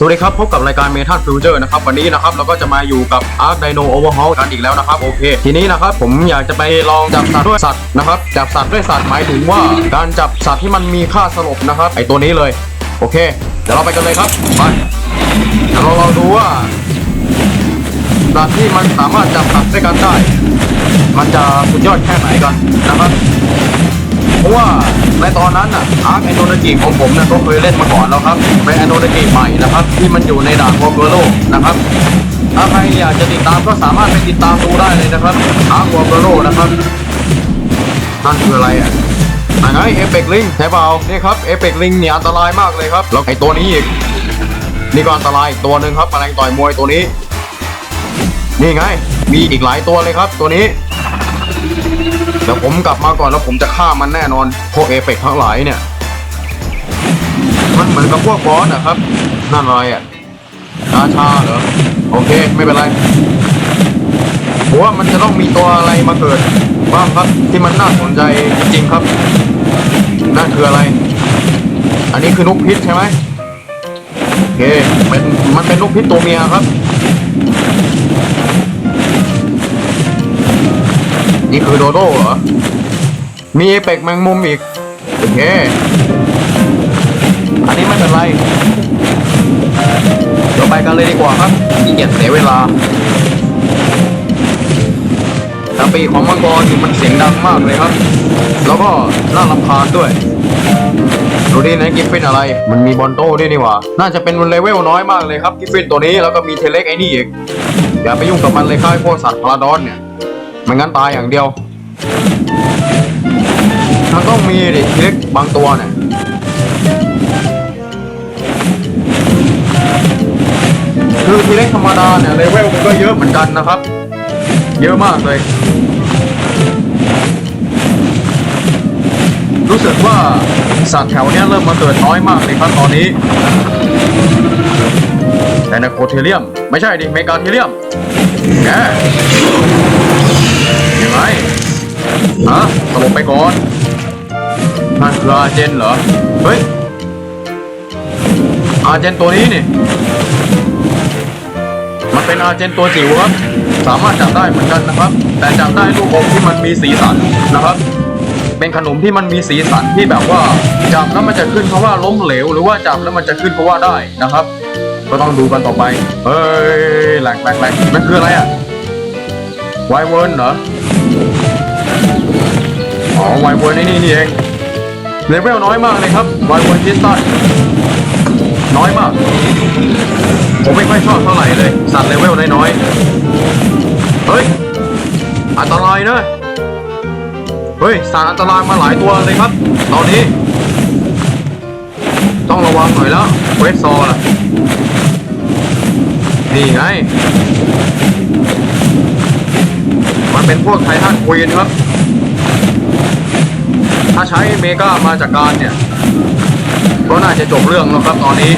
สวัสดีครับ พบกับรายการเมทัลฟิวเจอร์นะครับ วันนี้นะครับเราก็จะมาอยู่กับ Arc Dino Overhaul กันอีกแล้วนะครับ โอเค ทีนี้นะครับผมอยากจะไปลองจับสัตว์ด้วยสัตว์นะครับจับสัตว์ด้วยสัตว์หมายถึงว่าการจับสัตว์ที่มันมีค่าสลบนะครับไอตัวนี้เลย โอเค เดี๋ยวเราไปกันเลยครับไปเดี๋ยวเราลองดูว่าสัตว์ที่มันสามารถจับสัตว์ด้วยกันได้ มันจะสุดยอดแค่ไหนกันนะครับเพราะว่า ในตอนนั้นอะอาร์คแอนโนจิของผมนี่ยก็เคยเล่นมาก่อนแล้วครับเป็นแอนโนจิใหม่นะครับ ที่มันอยู่ในด่านวอลเวโลนะครับถ้าใครอยากจะติดตามก็สามารถไปติดตามดูได้เลยนะครับอาร์ควอลเวโลนะครับนั่นคืออะไรอะอันไหนเอเปกลิงใช่เปล่านี่ครับเอเปกลิงเนี่ยอันตรายมากเลยครับแล้วไอตัวนี้อีกนี่ก็อันตรายตัวหนึ่งครับแมลงต่อยมวยตัวนี้ นี่ไง มีอีกหลายตัวเลยครับตัวนี้ ดี๋ยวผมกลับมาก่อนแล้วผมจะฆ่ามันแน่นอน พวกเอเปกทั้งหลายเนี่ย มันเหมือนกับพวกบอสอะครับ นั่นอะไรอะกาชาเหรอ โอเค ไม่เป็นไรผมว่ามันจะต้องมีตัวอะไรมาเกิดบ้างครับที่มันน่าสนใจจริงครับ นั่นคืออะไร อันนี้คือนกพิษใช่ไหมโอเคเป็นมันเป็นนกพิษตัวเมียครับ นี่คือโดโด้เหรอ มีเอเป็กแมงมุมอีก โอเค อันนี้ไม่เป็นไร เดี๋ยวไปกันเลยดีกว่าครับขี้เกียจเสียเวลาแต่ปีของมังกรมันเสียงดังมากเลยครับ แล้วก็น่ารำคาญด้วยดูดินะกิฟฟินอะไร มันมีบอลโต้ด้วยนี่หว่า น่าจะเป็นเลเวลน้อยมากเลยครับกิฟฟินตัวนี้แล้วก็มีเทเล็กไอ้นี่อีก อย่าไปยุ่งกับมันเลยค่ายพวกสัตว์พาราดอนเนี่ย ไม่งั้นตายอย่างเดียว มันต้องมีดิทีเล็กบางตัวเนี่ยคือทีเล็กธรรมดาเนี่ยเลเวลมันก็เยอะเหมือนกันนะครับ เยอะมากเลย รู้สึกว่าสัตว์แถวเนี้ยเริ่มมาเกิดน้อยมากเลยครับตอนนี้ แต่ในโคเทเลียม ไม่ใช่ดิเมกาเทเลียมแก ไงฮะสลบไปก่อนนั่นคืออาเจนเหรอ เฮ้ย อาเจนตัวนี้นี่ มันเป็นอาเจนตัวจิ๋วครับ สามารถจับได้เหมือนกันนะครับ แต่จับได้ลูกอมที่มันมีสีสันนะครับ เป็นขนมที่มันมีสีสันที่แบบว่าจับแล้วมันจะขึ้นเพราะว่าล้มเหลว หรือว่าจับแล้วมันจะขึ้นเพราะว่าได้นะครับ ก็ต้องดูกันต่อไป เฮ้ยแหลกแหลกแหลกนั่นคืออะไรอะไวเวิร์นเหรอ อ๋อไวเวิร์นนี่นี่เองเลเวลน้อยมากเลยครับไวเวิร์นพิสตันน้อยมากผมไม่ค่อยชอบเท่าไหร่เลย สัตว์เลเวลน้อยๆเฮ้ยอันตรายนะเฮ้ยสัตว์อันตรายมาหลายตัวเลยครับ ตอนนี้ ต้องระวังหน่อยแล้วเวสซอล่ะนี่ไง มันเป็นพวกไททันควีนครับ ถ้าใช้เมกามาจากการเนี่ย ก็น่าจะจบเรื่องแล้วครับตอนนี้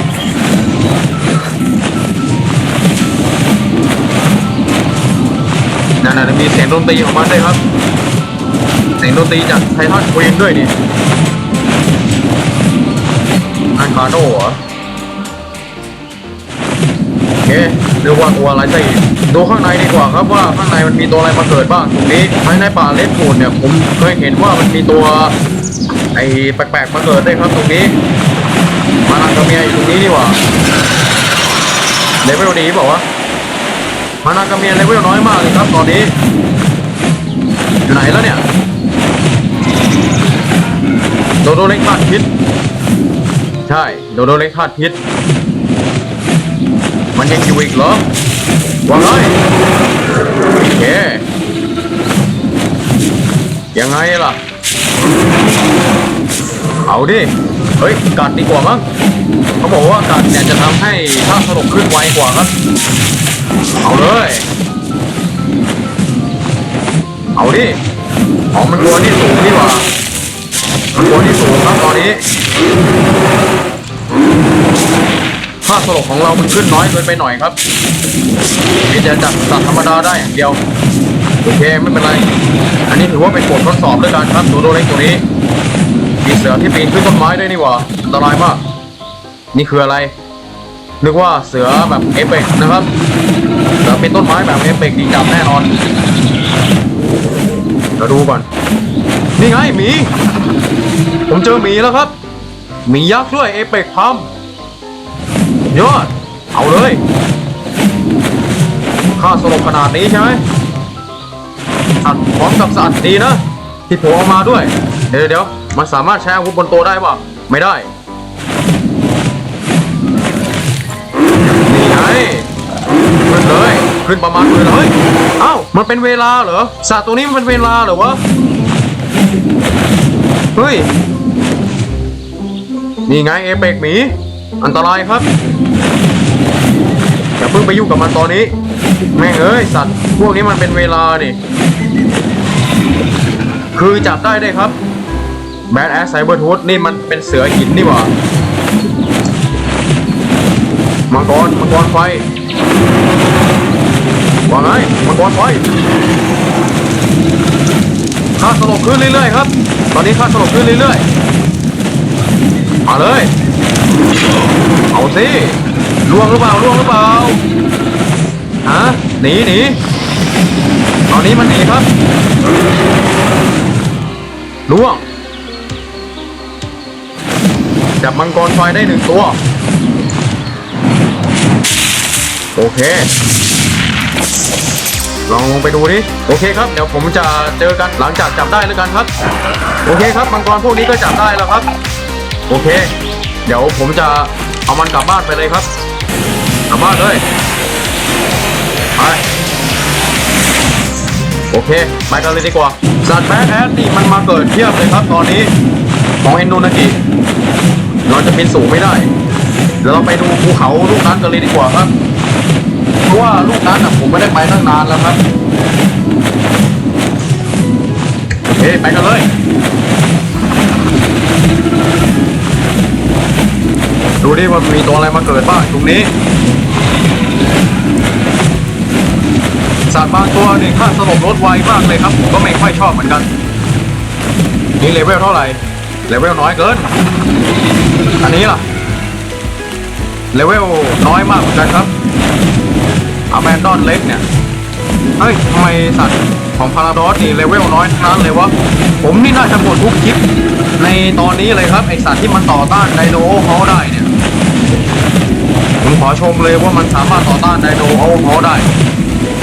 นั่นน่ะมีเสียงดนตรีของมันด้วยครับ เสียงดนตรีจากไททันควีนด้วยนี่อันคาโดเหรอโอเคเรียกว่าตัวอะไรซะอีกดูข้างในดีกว่าครับว่าข้างในมันมีตัวอะไรมาเกิดบ้างตรงนี้ภายในป่าเลสฟูดเนี่ยผมเคยเห็นว่ามันมีตัว ไอ้แปลกๆมาเกิดได้ครับตรงนี้ มานังกาเมียอยู่ตรงนี้ดีกว่าเลเวลดีบอกว่ามานังกาเมียเลเวลน้อยมากเลยครับตอนนี้ อยู่ไหนแล้วเนี่ยโดโดเล็กธาตุพิษใช่โดโดเล็กธาตุพิษมันยังอยู่อีกเหรอว่าไงโอเคยังไงล่ะ เอาดิ เฮ้ย กัดดีกว่ามั้งเขาบอกว่ากัดเนี่ยจะทำให้ท่าสลบขึ้นไวกว่าครับ เอาเลย เอาดิอ๋อมันตัวนี่สูงนี่หว่ามันตัวนี่สูงครับตอนนี้ค่าสลบของเรามันขึ้นน้อยเกินไปหน่อยครับนี่จะจับสัตว์ธรรมดาได้อย่างเดียว โอเคไม่เป็นไร อันนี้ถือว่าเป็นบททดสอบด้วยกันครับตัวโดเล็กตัวนี้ มีเสือที่ปีนขึ้นต้นไม้ได้นี่หว่าอันตรายมาก นี่คืออะไร นึกว่าเสือแบบเอเปกนะครับเสือเป็นต้นไม้แบบเอเปกดีจับแน่นอนเราดูก่อน นี่ไงหมี ผมเจอหมีแล้วครับ หมียักษ์ด้วยเอเปกพัมยอด เอาเลยค่าสลบขนาดนี้ใช่ไหมอัดพร้อมกับสัตว์ดีนะ ที่ผมเอามาด้วย เดี๋ยวเดี๋ยว มันสามารถใช้อาวุธบนโตะได้ป่ะ ไม่ได้ นี่ไงขึ้นเลย ขึ้นประมาณเลยเลยเอ้า มันเป็นเวลาเหรอสัตว์ตัวนี้มันเป็นเวลาเหรอวะ เฮ้ย นี่ไงเอเปกหมี อันตรายครับอย่าเพิ่งไปยุ่งกับมันตอนนี้ แม่งเอ้ยสัตว์ พวกนี้มันเป็นเวลานี่คือจับได้ได้ครับ แบดแอสไซเบอร์ทูธนี่มันเป็นเสือหินนี่หว่ามังกรมังกรไฟว่าไงมังกรไฟค่าสลบขึ้นเรื่อยๆครับ ตอนนี้ค่าสลบขึ้นเรื่อยๆมาเลย เอาสิล่วงหรือเปล่าล่วงหรือเปล่าฮะหนีหนีตอนนี้มันหนีครับล่วง จับมังกรไฟได้หนึ่งตัว โอเค ลองลงไปดูดิโอเคครับ เดี๋ยวผมจะเจอกันหลังจากจับได้แล้วกันครับ โอเคครับมังกรพวกนี้ก็จับได้แล้วครับ โอเค เดี๋ยวผมจะเอามันกลับบ้านไปเลยครับกลับบ้านเลยไปโอเคไปกันเลยดีกว่าสัตว์แบดแอดนี่มันมาเกิดเทียบเลยครับตอนนี้ของเอ็นโดนากิ นสูงไม่ได้เดี๋ยวเราไปดูภูเขาลูกนั้นกันเลยดีกว่าครับ เพราะว่าลูกนั้นอะผมไม่ได้ไปตั้งนานแล้วครับโอเคไปกันเลย ดูดิว่ามีตัวอะไรมาเกิดบ้างตรงนี้สัตว์บางตัวนี่ค่าสลบลดไวมากเลยครับผมก็ไม่ค่อยชอบเหมือนกัน นี่เลเวลเท่าไหร่ เลเวลน้อยเกิน อันนี้ล่ะ เลเวลน้อยมากเหมือนกันครับอ b แ n นดอนเล็กเนี่ยเฮ้ยทำไมสัตว์ของพาราดอสนี่เลเวลน้อยทั้งนั้นเลยวะ ผมนี่น่าจะหมดทุกคลิป ในตอนนี้เลยครับ ไอสัตว์ที่มันต่อต้านไดโนโอเฮาได้เนี่ย ผมขอชมเลยว่ามันสามารถต่อต้านไดโนโอเอร์ฮอได้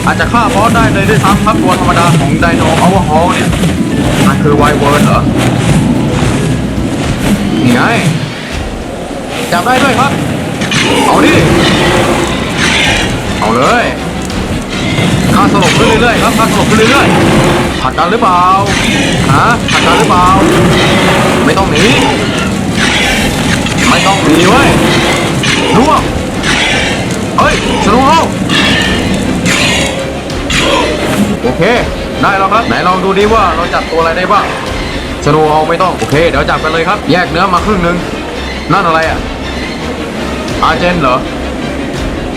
อาจจะฆ่าบอสได้เลยด้วยซ้ำครับตัวธรรมดาของไดโนโอเวอร์ฮอลเนี่ยมันคือไวเวิร์ดเหรอ นี่ไงจับได้ด้วยครับ เอาดิ เอาเลยค่าสลบขึ้นเรื่อยๆครับค่าสลบขึ้นเรื่อยๆผัดกันหรือเปล่าฮะผัดกันหรือเปล่า ไม่ต้องหนีไม่ต้องหนีเว้ยร่วงเฮ้ยสนว์เฮาโอเค ได้แล้วครับ ไหนลองดูดิว่าเราจับตัวอะไรได้บ้าง โนว์เฮาไม่ต้อง โอเค เดี๋ยวจับกันเลยครับ แยกเนื้อมาครึ่งหนึง นั่นอะไรอะ อาเจนเหรอ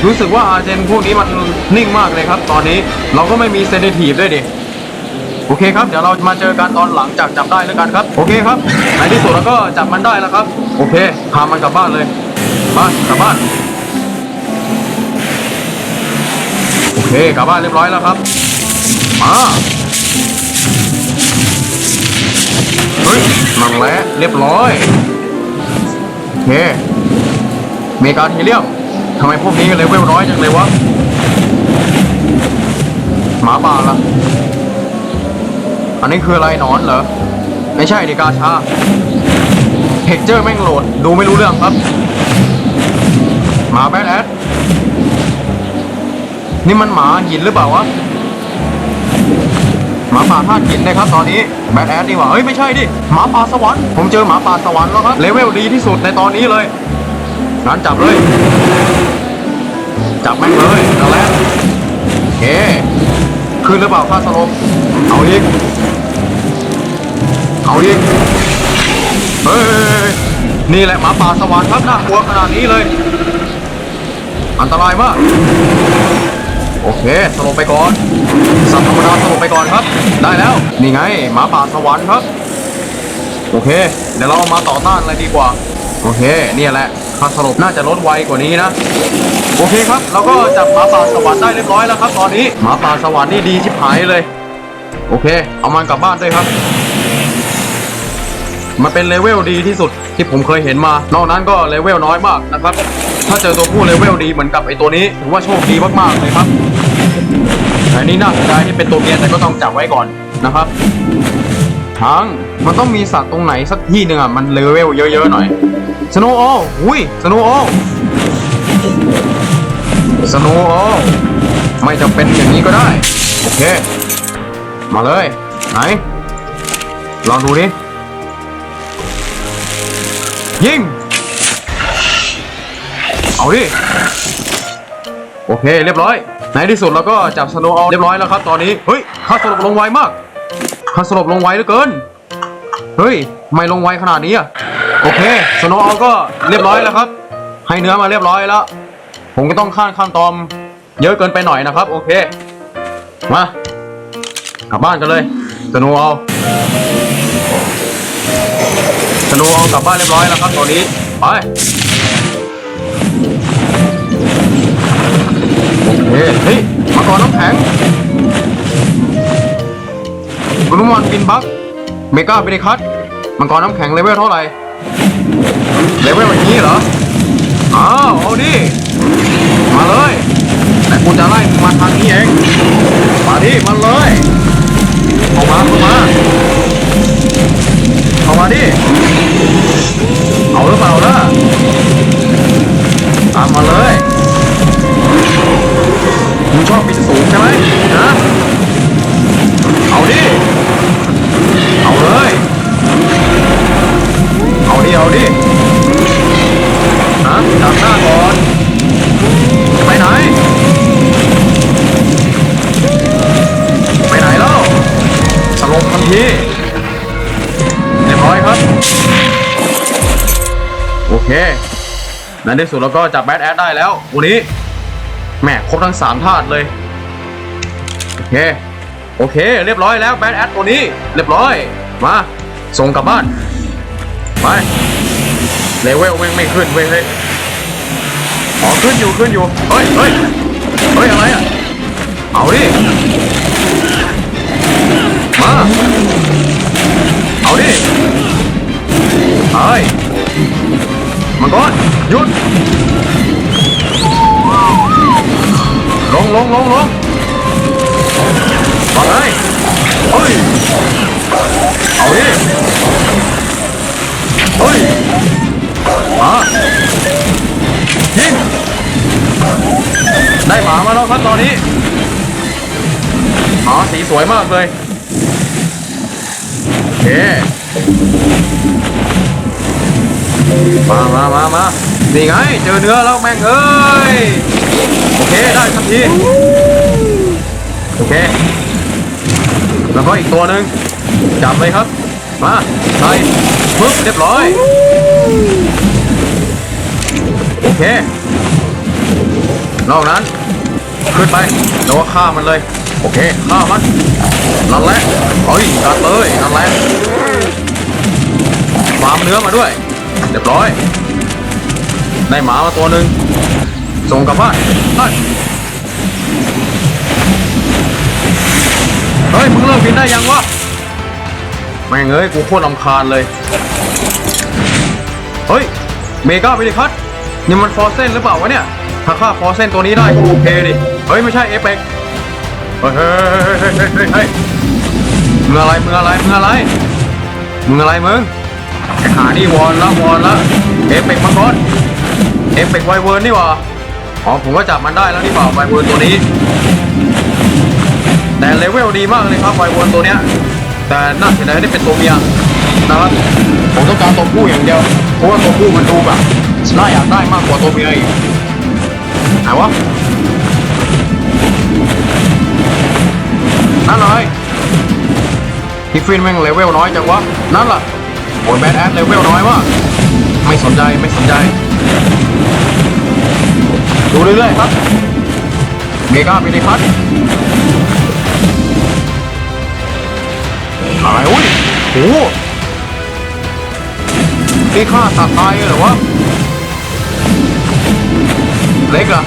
รู้สึกว่าอาเจนพวกนี้มันนิ่งมากเลยครับ ตอนนี้เราก็ไม่มีเซนซิทีฟด้วยดิ โอเคครับ เดี๋ยวเรามาเจอกันตอนหลังจากจับได้แล้วกันครับ โอเคครับ ในที่สุดเราก็จับมันได้แล้วครับ โอเค พามันกลับบ้านเลยบ้านกลับบ้าน โอเค กลับบ้านเรียบร้อยแล้วครับ มา เฮ้ยนั่งแล้วเรียบร้อยโอเคเมกาทีเรียมทำไมพวกนี้เลเวลน้อยจังเลยวะ หมาป่าล่ะอันนี้คืออะไรนอนเหรอ ไม่ใช่ดิกาชาเทคเจอร์แม่งโหลด ดูไม่รู้เรื่องครับ หมาแบดแอดนี่มันหมาหินหรือเปล่าวะ หมาป่าธาตุหินนะครับตอนนี้แบดแอดนี่ว่าเฮ้ยไม่ใช่ดิหมาป่าสวรรค์ผมเจอหมาป่าสวรรค์แล้วครับเลเวลดีที่สุดในตอนนี้เลยงั้นจับเลย จับแม่งเลยนั่นแหละโอเคขึ้นหรือเปล่าค่าสลบเอาอีกเอาอีกเฮ้ยนี่แหละหมาป่าสวรรค์ครับน่ากลัวขนาดนี้เลย อันตรายมาก โอเคสลบไปก่อนสัตว์ธรรมดาสลบไปก่อนครับ ได้แล้ว นี่ไงหมาป่าสวรรค์ครับ โอเค เดี๋ยวเรามาต่อต้านอะไรดีกว่า โอเค เนี่ยแหละถ้าสลบน่าจะลดไวกว่านี้นะ โอเคครับแล้วก็จับหมาป่าสวรรค์ได้เรียบร้อยแล้วครับ ตอนนี้หมาป่าสวรรค์นี่ดีชิบหายเลย โอเค เอามันกลับบ้านด้วยครับ มันเป็นเลเวลดีที่สุดที่ผมเคยเห็นมา นอกนั้นก็เลเวลน้อยมากนะครับ ถ้าเจอตัวผู้เลเวลดีเหมือนกับไอตัวนี้ถือว่าโชคดีมากๆเลยครับอันนี้น่าเสียดายที่เป็นตัวเมียแต่ก็ต้องจับไว้ก่อนนะครับทั้งมันต้องมีสัตว์ตรงไหนสักที่หนึ่งอะมันเลเวลเยอะๆหน่อยสโนโออุ้ยสโนโอสโนโอไม่จำเป็นอย่างนี้ก็ได้ โอเค มาเลย ไหน ลองดูดิ ยิง เอาดิ โอเค เรียบร้อย ในที่สุดเราก็จับสโนว์เอาเรียบร้อยแล้วครับ ตอนนี้ เฮ้ยข้าสลบลงไวมากข้าสลบลงไวเหลือเกิน เฮ้ยไม่ลงไวขนาดนี้อะโอเค สโนว์เอาก็เรียบร้อยแล้วครับ ให้เนื้อมาเรียบร้อยแล้ว ผมก็ต้องข้ามขั้นตอนเยอะเกินไปหน่อยนะครับ โอเค มากลับบ้านกันเลยสโนว์เอา สโนว์เอากลับบ้านเรียบร้อยแล้วครับตอนนี้ไปโอเคเฮ้ยมังกรน้ำแข็งกุลมอนบินบักเมกาเบริคัตมังกรน้ำแข็งเลเวลเท่าไหร่เลเวลอย่างนี้เหรออ้าวเอาดิมาเลยแต่กูจะไล่มาทางนี้เองมาดิมาเลยเข้ามาเข้ามา เอามาดิ เอาหรือเปล่าล่ะ ตามมาเลยมึงชอบบินสูงใช่ไหม ในที่สุดเราก็จับแบทแอดได้แล้ว วันนี้แหมครบทั้งสามธาตุเลยโอเคโอเค เรียบร้อยแล้วแบทแอดตัวนี้ เรียบร้อย มา ส่งกลับบ้าน ไปเลเวลแม่งไม่ขึ้นเว้ยเฮ้ยอ๋อขึ้นอยู่ขึ้นอยู่ เฮ้ยเฮ้ยเฮ้ยอะไรอะ เอาดิ มา เอาดิเฮ้ย มังกรหยุด ลงลงลงลงมาเลยเฮ้ย เอาดิเฮ้ย มายิงได้หมามาแล้วครับตอนนี้หมาสีสวยมากเลยโอเค มามามามานี่ไง เจอเนื้อแล้วแม่งเอ้ย โอเค ได้ทันที โอเค แล้วก็อีกตัวหนึ่งจับเลยครับ มาใส่ปึ๊บเรียบร้อย โอเคนอกนั้น ขึ้นไปแล้วก็ฆ่ามันเลย โอเคฆ่ามันนั่นแหละเฮ้ยกัดเลยนั่นแหละฟาร์มเนื้อมาด้วย เรียบร้อย ได้หมามาตัวหนึ่งส่งกลับบ้านไปเฮ้ย มึงเลิกบินได้ยังวะ แม่งเอ้ย กูโคตรลำคาญเลย เฮ้ย เมกาไปดิคัทนี่มันฟอร์เซนหรือเปล่าวะเนี่ย ถ้าฆ่าฟอร์เซนตัวนี้ได้ก็โอเคดิ เฮ้ย ไม่ใช่เอเปกเฮ้ยเฮ้ยเฮ้ยเฮ้ยเฮ้ยเฮ้ยมึงอะไร มึงอะไร มึงอะไร มึงอะไรมึง ไอ้หานี่วอนละวอนละเอฟเปกมาก่อนเอฟเปกไวเวิร์นนี่หว่าอ๋อผมก็จับมันได้แล้วนี่เปล่าไวเวิร์นตัวนี้ แต่เลเวลดีมากเลยครับไวเวิร์นตัวเนี้ยแต่น่าเสียดายที่เป็นตัวเมียนะครับผมต้องการตัวผู้อย่างเดียวเพราะว่าตัวผู้มันดูแบบน่าอยากได้มากกว่าตัวเมียอีกไหนวะนั่นเลยฮิฟฟินแม่งเลเวลน้อยจังวะนั่นล่ะ โอ้ยแบดแอดเลเวลน้อยมากไม่สนใจไม่สนใจ ดูเรื่อยๆครับเมกามินิคัทอะไรอุ้ยโอ้โหนี่ฆ่าสัตว์ตายเลยหรอวะเล็กอะ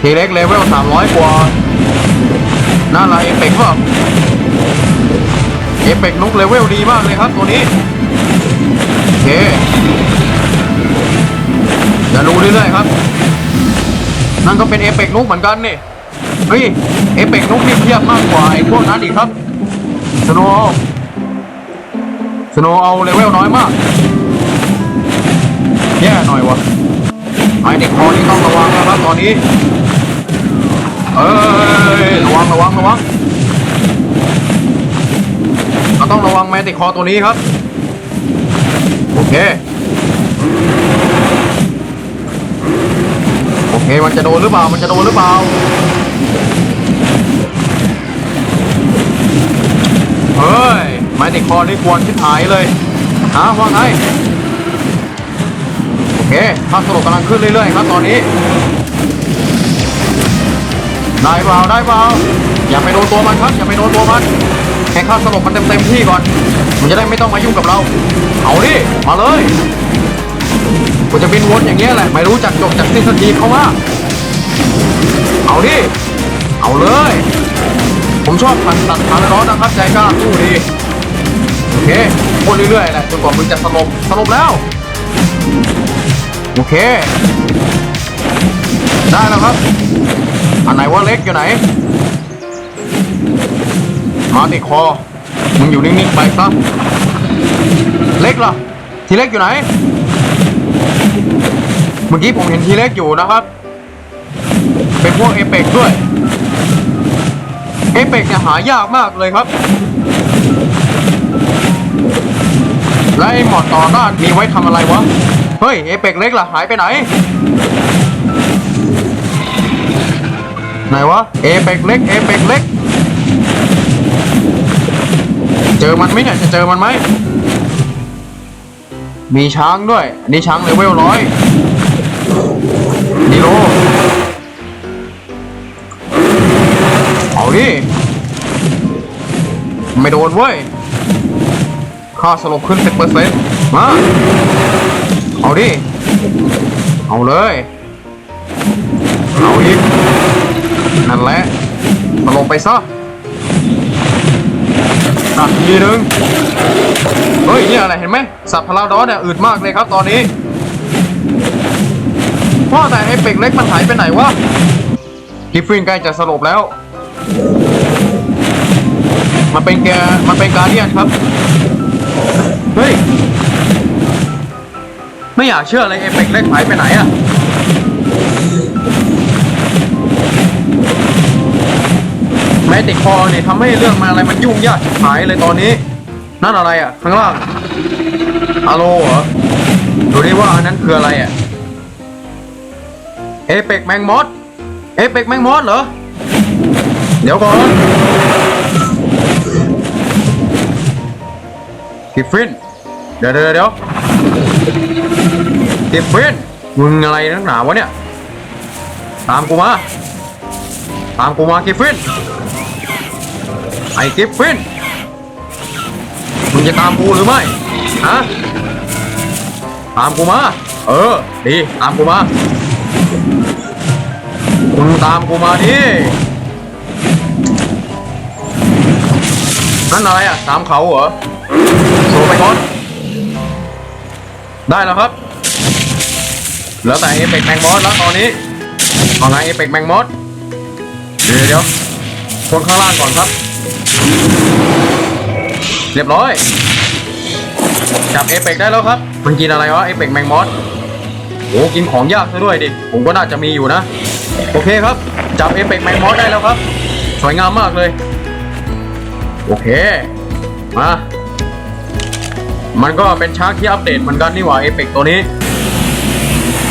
ทีเล็กเลเวลสามร้อยกว่าน่าอะไรเอเปกป่ะ เอฟเปกต์นุกเลเวลดีมากเลยครับตัวนี้ โอเคอย่าดูเรื่อยๆครับ นั่นก็เป็นเอฟเปกต์นุกเหมือนกันนี่ เฮ้ย เอฟเปกนุกนี่เทียบมากกว่าไอ้พวกนั้นอีกครับ สโนว์สโนว์เอาเลเวลน้อยมาก แย่หน่อยวะไม้เด็กคอนี่ต้องระวังนะครับตอนนี้ เอ้ย ระวังระวังระวัง เราต้องระวังแมติคอตัวนี้ครับ โอเค โอเค มันจะโดนหรือเปล่า มันจะโดนหรือเปล่าเฮ้ยไม้ติดคอนี่ควรชิบหายเลยฮะว่าไงโอเคภาพสรุปกำลังขึ้นเรื่อยๆครับตอนนี้ ได้เปล่าได้เปล่าอย่าไปโดนตัวมันครับ อย่าไปโดนตัวมัน ให้ค่าสลบมันเต็มๆที่ก่อน มันจะได้ไม่ต้องมายุ่งกับเรา เอาดิ มาเลยกูจะบินวนอย่างเงี้ยแหละ ไม่รู้จักจบจากสิ้นสักทีเขาว่าเอาดิ เอาเลย ผมชอบพันตัดขาร้อนนะครับใจกล้าสู้ดี โอเควนเรื่อยๆแหละจนกว่ามึงจะสลบ สลบแล้ว โอเค ได้แล้วครับ อันไหนว่าเล็กอยู่ไหน มาติดคอ มึงอยู่นิ่งๆไปซะเล็กล่ะ ทีเล็กอยู่ไหน เมื่อกี้ผมเห็นทีเล็กอยู่นะครับ เป็นพวกเอเปกด้วย เอเปกเนี่ยหายากมากเลยครับ และไอ้หมอดต่อด้านมีไว้ทำอะไรวะ เฮ้ย เอเปกเล็กล่ะหายไปไหน ไหนวะ เอเปกเล็ก เอเปกเล็ก เจอมันไหมเนี่ยจะเจอมันไหมมีช้างด้วยอันนี้ช้างเลเวลร้อยดีโลเอาดิไม่โดนเว้ยค่าสลบขึ้น10%มาเอาดิเอาเลยเอาอีกนั่นแหละสลบไปซะ อะทีนึงเฮ้ยเนี่ยอะไรเห็นไหมสัตว์พลาดอสเนี่ยอืดมากเลยครับตอนนี้ว่าแต่ไอ้เป็กเล็กมันหายไปไหนวะกิฟฟินใกล้จะสลบแล้ว มันเป็นแกมันเป็นการเดียนครับ เฮ้ย ไม่อยากเชื่อเลยไอ้เป็กเล็กหายไปไหนอะ ติดคอเนี่ยทำให้เรื่องมาอะไรมันยุ่งยากหายเลยตอนนี้ นั่นอะไรอะ ข้างล่างอะโลเหรอดูดิว่าอันนั้นคืออะไรอะเอเปกแมงมอสเอเปกแมงมอสเหรอ เดี๋ยวก่อนกิฟฟินเดี๋ยวเดี๋ยวเดี๋ยวกิฟฟินมึงอะไรนักหนาวะเนี่ย ตามกูมา ตามกูมากิฟฟินไอ้กิฟฟินมึงจะตามกูหรือไม่ฮะตามกูมา เออ ดีตามกูมามึงตามกูมาดินั่นอะไรอะตามเขาเหรอโชว์ไปก่อน ได้แล้วครับเหลือแต่เอเปกแมงมอสแล้วตอนนี้เอาไงเอเปกแมงมอส เดี๋ยวเดี๋ยวคนข้างล่างก่อนครับ เรียบร้อย จับเอเปกได้แล้วครับ มันกินอะไรวะเอเปกแมงมอสโอ้กินของยากซะด้วยดิ ผมก็น่าจะมีอยู่นะ โอเคครับ จับเอเปกแมงมอสได้แล้วครับ สวยงามมากเลย โอเค มา มันก็เป็นชาร์กที่อัปเดตเหมือนกันนี่หว่าเอเปกตัวนี้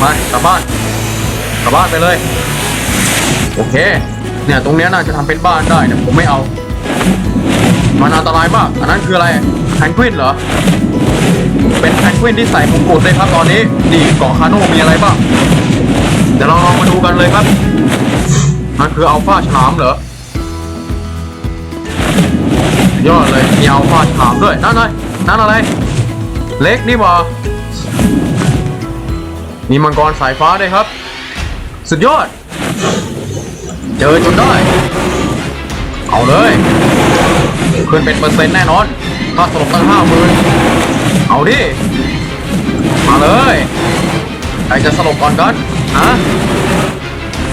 มากลับบ้าน กลับบ้านไปเลย โอเค เนี่ยตรงเนี้ยน่าจะทำเป็นบ้านได้แต่ผมไม่เอา มันอันตรายมาก อันนั้นคืออะไรแพนกวินเหรอ เป็นแพนกวินที่ใส่มงกุฎเลยครับตอนนี้ นี่เกาะคาโน่มีอะไรบ้าง เดี๋ยวเราลองมาดูกันเลยครับ มันคืออัลฟาฉลามเหรอยอดเลยมีอัลฟาฉลามด้วย นั่นอะไรนั่นอะไร เล็กนี่หว่มีมังกรสายฟ้าด้วยครับ สุดยอด เจอจนได้ เอาเลยขึ้นเป็นเปอร์เซ็นต์แน่นอน ถ้าสลบตั้งห้าหมื่นเอาดิ มาเลยใครจะสลบก่อนกันฮะ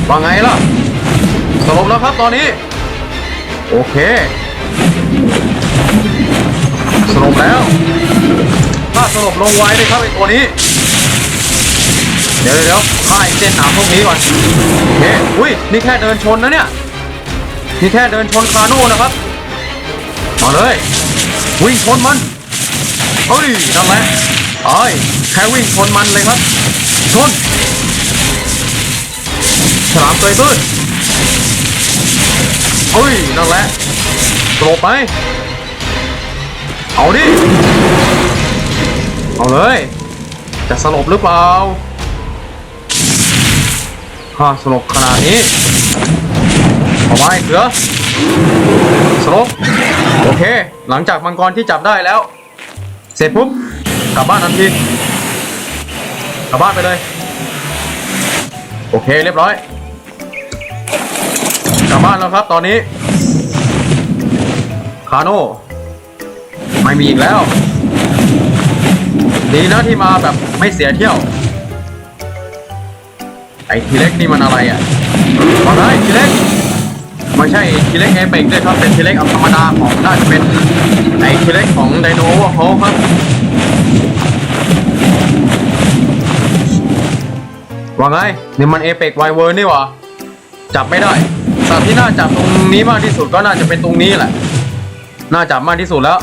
ว่าไงล่ะ สลบแล้วครับตอนนี้ โอเค สลบแล้ว ถ้าสลบลงไว้เลยครับไอตัวนี้ ดี๋ยวเดี๋ยวเดี๋ยวฆ่าไอ้เส้นหนามพวกนี้ก่อนโอเคอุ้ยนี่แค่เดินชนนะเนี่ยนี่แค่เดินชนคาโน่นะครับมาเลย วิ่งชนมันเฮ้ยนั่นแหละไอ้ยแค่วิ่งชนมันเลยครับชนฉลามเกยตื้นเฮ้ยนั่นแหละโกรบไป เอาดิ เอาเลย จะสลบหรือเปล่า ถ้าสลบขนาดนี้เอาไว้เสือสลบโอเค หลังจากมังกรที่จับได้แล้ว เสร็จปุ๊บกลับบ้านทันทีกลับบ้านไปเลย โอเคเรียบร้อย กลับบ้านแล้วครับตอนนี้ คาโน่ไม่มีอีกแล้ว ดีนะที่มาแบบไม่เสียเที่ยว ไอ้ทีเล็กนี่มันอะไรอะมาได้ทีเล็กไม่ใช่ทีเล็กเอเปกด้วยครับเป็นทีเล็กธรรมดาของน่าจะเป็นไอ้ทีเล็กของไดโนโฮครับว่าไงนี่มันเอเปกไวเวอร์นี่หวะจับไม่ได้สัตว์ที่น่าจับตรงนี้มากที่สุดก็น่าจะเป็นตรงนี้แหละ น่าจับมากที่สุดแล้ว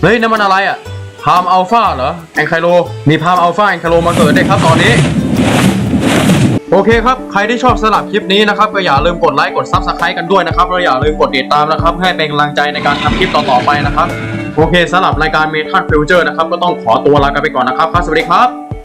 เฮ้ยนั่นมันอะไรอะพามอัลฟาเหรอ แองไคโล มีพามอัลฟาแองไคโลมาเกิดได้วยครับตอนนี้ โอเคครับ ใครที่ชอบสลับคลิปนี้นะครับก็อย่าลืมกดไลค์กดซับสไครต์กันด้วยนะครับแล้วอย่าลืมกดติดตามนะครับให้เป็นกำลังใจในการทำคลิปต่อๆไปนะครับ โอเคสำหรับรายการเมทัลฟิวเจอร์นะครับก็ต้องขอตัวลากันไปก่อนนะครับครับสวัสดีครับ